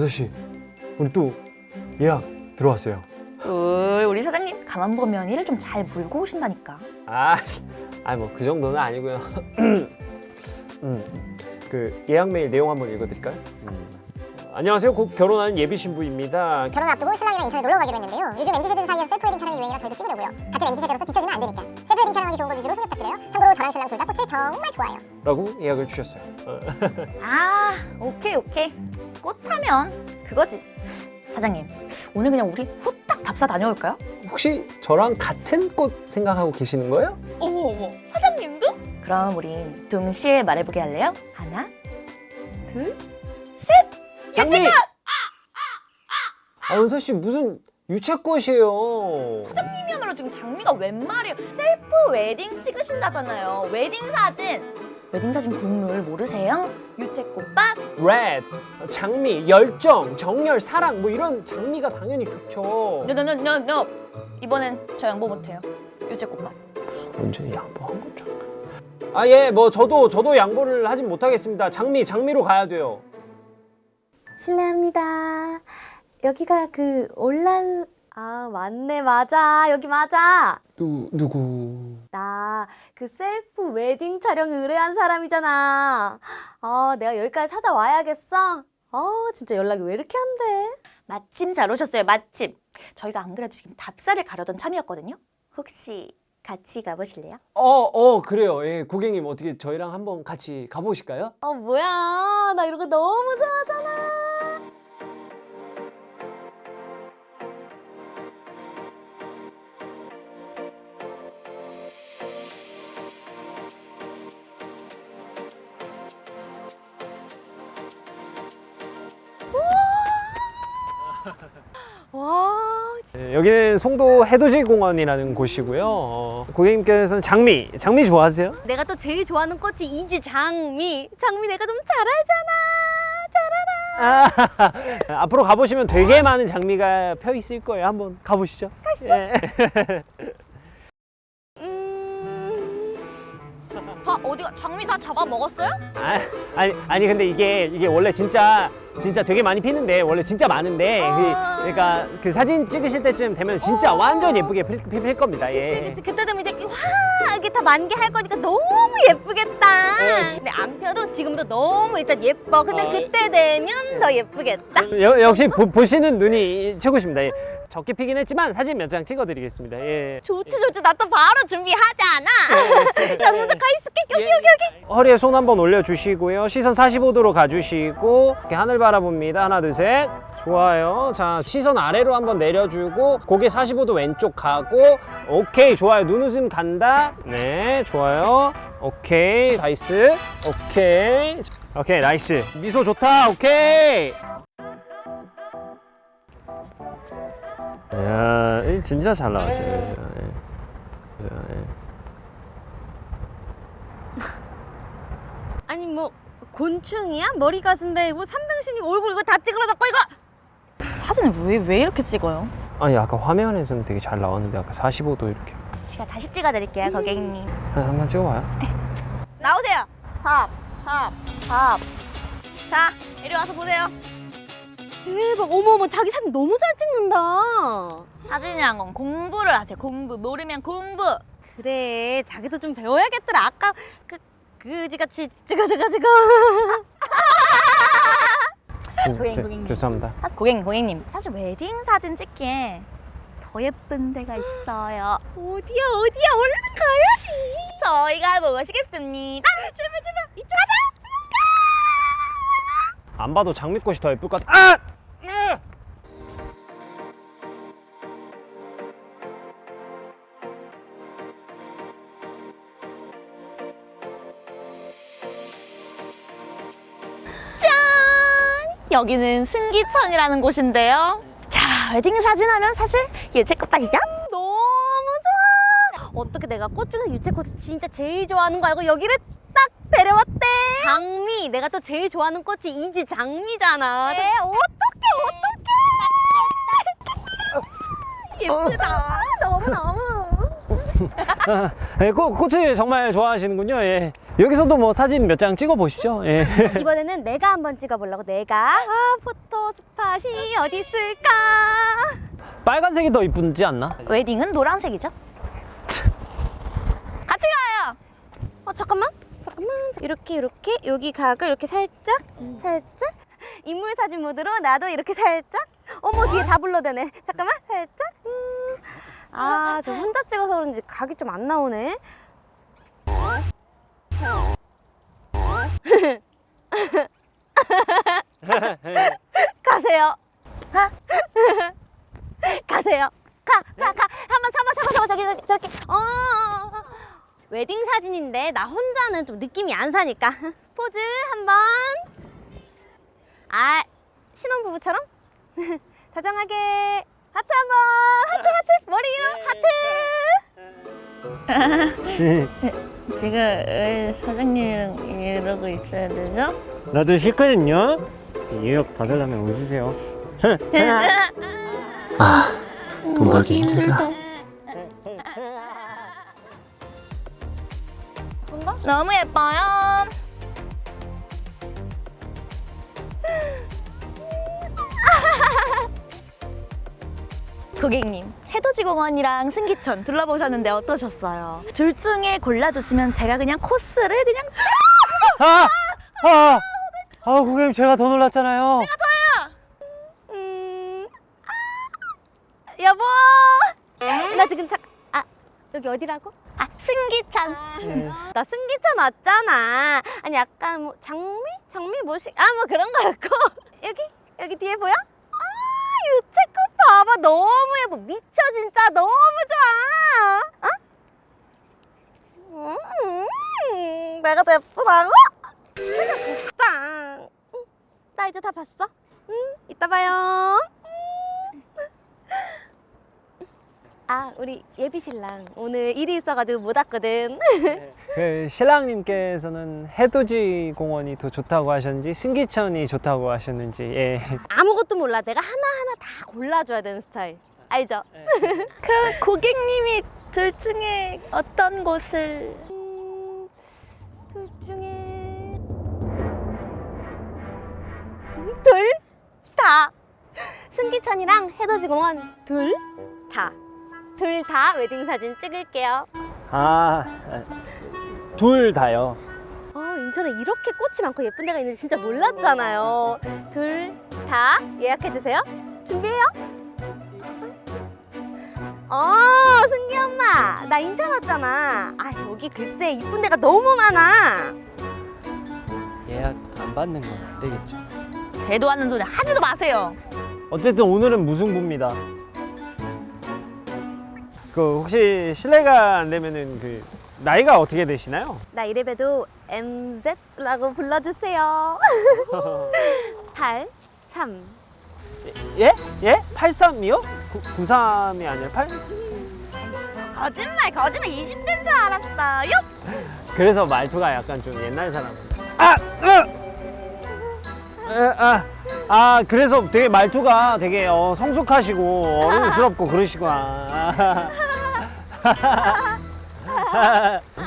은서 씨, 우리 또 예약 들어왔어요. 울, 우리 사장님 가만 보면 일을 좀 잘 물고 오신다니까. 아, 아니 뭐그 정도는 아니고요. 음, 그 예약 메일 내용 한번 읽어드릴까요? 음. 안녕하세요. 곧 결혼하는 예비 신부입니다. 결혼 앞두고 신랑이랑 인천에 놀러 가기로 했는데요. 요즘 MZ세대 사이에서 셀프 웨딩 촬영이 유행이라 저희도 찍으려고요. 같은 MZ세대로서 뒤처지면 안 되니까. 셀프 웨딩 촬영하기 좋은 걸 위주로 소개 부탁드려요. 참고로 저랑 신랑 둘 다 꽃을 정말 좋아해요. 라고 예약을 주셨어요. 어, 아, 오케이 오케이. 꽃하면 그거지. 사장님, 오늘 그냥 우리 후딱 답사 다녀올까요? 혹시 저랑 같은 꽃 생각하고 계시는 거예요? 어머 어머, 사장님도? 그럼 우리 동시에 말해보게 할래요? 하나, 둘, 장미! 아, 은서 씨 무슨 유채꽃이에요. 사장님이야말로 지금 장미가 웬 말이에요? 셀프 웨딩 찍으신다잖아요. 웨딩 사진. 웨딩 사진 국룰 모르세요? 유채꽃밭, 레드, 장미, 열정, 정열, 사랑 뭐 이런 장미가 당연히 좋죠. 노노노노노. 이번엔 저 양보 못해요. 유채꽃밭. 언제 양보한 거죠? 아 예, 뭐 저도 저도 양보를 하진 못하겠습니다. 장미, 장미로 가야 돼요. 실례합니다. 여기가 그 올랄 아 맞네 맞아 여기 맞아 누 누구? 나 그 셀프 웨딩 촬영 의뢰한 사람이잖아 아 내가 여기까지 찾아와야겠어 아 진짜 연락이 왜 이렇게 안 돼? 마침 잘 오셨어요. 마침. 저희가 안 그래도 지금 답사를 가려던 참이었거든요. 혹시 같이 가보실래요? 어, 어 그래요. 예, 고객님 어떻게 저희랑 한번 같이 가보실까요? 어 뭐야 나 이런 거 너무 좋아하잖아 여기는 송도 해돋이 공원이라는 곳이고요. 어, 고객님께서는 장미, 장미 좋아하세요? 내가 또 제일 좋아하는 꽃이 이지 장미 장미 내가 좀 잘 알잖아 잘 알아 아, 앞으로 가보시면 되게 많은 장미가 펴 있을 거예요. 한번 가보시죠. 가시죠. 다 어디가 장미 다 잡아 먹었어요? 아, 아니, 아니 근데 이게 이게 원래 진짜 진짜 되게 많이 피는데 원래 진짜 많은데 그, 그러니까 그 사진 찍으실 때쯤 되면 진짜 완전 예쁘게 필, 필, 필 겁니다. 예. 그치 그치 그때 되면 이제 와 이게 다 만개 할 거니까 너무 예쁘겠다 네. 근데 안 펴도 지금도 너무 일단 예뻐 근데 아, 그때 되면 더 예쁘겠다 여, 역시 보, 보시는 눈이 최고십니다. 예. 적게 피긴 했지만 사진 몇 장 찍어드리겠습니다. 예. 좋지 좋지 나 또 바로 준비하잖아 나 먼저 가 있을게 여기 허리에 손 한번 올려주시고요. 시선 45도로 가주시고 이렇게 하늘 바라봅니다. 하나, 둘, 셋. 좋아요. 자, 시선 아래로 한번 내려주고 고개 45도 왼쪽 가고 오케이, 좋아요. 눈웃음 간다. 네, 좋아요. 오케이, 나이스. 오케이. 오케이, 나이스. 미소 좋다. 오케이. 야, 이 진짜 잘 나왔죠. 예. 자, 예. 아니 뭐 곤충이야? 머리 가슴 베고 삼등신이고 얼굴 이거 다 찌그러졌고 이거 사진을 왜, 왜 이렇게 찍어요? 아니 아까 화면에서는 되게 잘 나왔는데 아까 45도 이렇게 제가 다시 찍어드릴게요, 고객님. 한- 한번 찍어봐요. 나오세요. 찹, 찹, 찹. 자, 이리 와서 보세요. 대박 어머 어머 자기 사진 너무 잘 찍는다 사진이란 건 공부를 하세요. 공부. 모르면 공부. 그래 자기도 좀 배워야겠더라 아까 그 그지같이 찍어줘가지고 고객님, 죄- 고객님. 죄송합니다. 아, 고객님, 고객님. 사실 웨딩 사진 찍기에 더 예쁜 데가 있어요. 어디야 어디야 얼른 가야지 저희가 모시겠습니다. 제발, 제발. 이쪽 가자. 안 봐도 장미꽃이 더 예쁠 것 같아. 아! 여기는 승기천이라는 곳인데요. 자, 웨딩 사진 하면 사실 예체꽃밭이죠? 너무 좋아 어떻게 내가 꽃 중에서 유채꽃을 진짜 제일 좋아하는 거 알고 여기를 딱 데려왔대 장미 내가 또 제일 좋아하는 꽃이 이지 장미잖아 네, 어떡해 어떡해 예쁘다 너무너무 네, 꽃, 꽃을 정말 좋아하시는군요. 예. 여기서도 뭐 사진 몇 장 찍어 보시죠. 예. 이번에는 내가 한번 찍어보려고 내가 아 포토 스팟이 어디 있을까? 빨간색이 더 이쁜지 않나? 웨딩은 노란색이죠? 같이 가요. 어 잠깐만 잠깐만 이렇게 이렇게 여기 각을 이렇게 살짝 살짝 인물 사진 모드로 나도 이렇게 살짝 어머 뒤에 다 불러대네 잠깐만 살짝 음. 아저 혼자 찍어서 그런지 각이 좀 안 나오네 가세요. 가 가 가. 한번 서봐 서봐 서봐 저기 저기 저렇게 어, 어, 어. 웨딩 사진인데 나 혼자는 좀 느낌이 안 사니까. 포즈 한번. 아 신혼부부처럼? 다정하게. 하트 한번. 하트 하트. 머리 위로. 하트. 지금 왜 사장님이랑 이러고 있어야 되죠? 나도 싫거든요. 뉴욕 받으려면 웃으세요. 돈 벌기 힘들다. 너무 예뻐요. 고객님, 해돋이공원이랑 승기천 둘러보셨는데 어떠셨어요? 둘 중에 골라줬으면 제가 그냥 코스를 그냥 아! 아! 아, 고객님 제가 더 놀랐잖아요. 음, 아, 여보 나 지금 잠 아, 여기 어디라고? 아 승기천. 나 승기천 왔잖아. 아니 약간 뭐 장미? 장미 뭐시? 아 뭐 그런 거였고 여기 여기 뒤에 보여? 아 유채꽃 봐봐 너무 예뻐 미쳐 진짜 너무 좋아. 어? 음, 내가 더 예쁘 예비 신랑 오늘 일이 있어가지고 못 왔거든. 그 신랑님께서는 해돋이 공원이 더 좋다고 하셨는지 승기천이 좋다고 하셨는지 예. 아무것도 몰라. 내가 하나 하나 다 골라줘야 되는 스타일. 알죠? 그럼 고객님이 둘 중에 어떤 곳을? 음, 둘 중에 둘 다. 승기천이랑 해돋이 공원 둘 다. 둘 다 웨딩 사진 찍을게요. 아, 둘 다요. 어, 인천에 이렇게 꽃이 많고 예쁜 데가 있는지 진짜 몰랐잖아요. 둘 다 예약해 주세요. 준비해요. 어, 승기 엄마, 나 인천 왔잖아. 아, 여기 글쎄 이쁜 데가 너무 많아. 예약 안 받는 건 안 되겠죠. 대도 않는 소리 하지도 마세요. 어쨌든 오늘은 무승부입니다. 그 혹시 실례가 안 되면은 그 나이가 어떻게 되시나요? 나 이래봬도 MZ라고 불러주세요. 8, 3. 예? 예? 83이요? 93이 아니라 8? 거짓말, 거짓말 20대인 줄 알았어 요. 그래서 말투가 약간 좀 옛날 사람. 아! 으! 에, 아! 아, 그래서 되게 말투가 되게 어, 성숙하시고 어른스럽고 그러시구나. ハハハハ。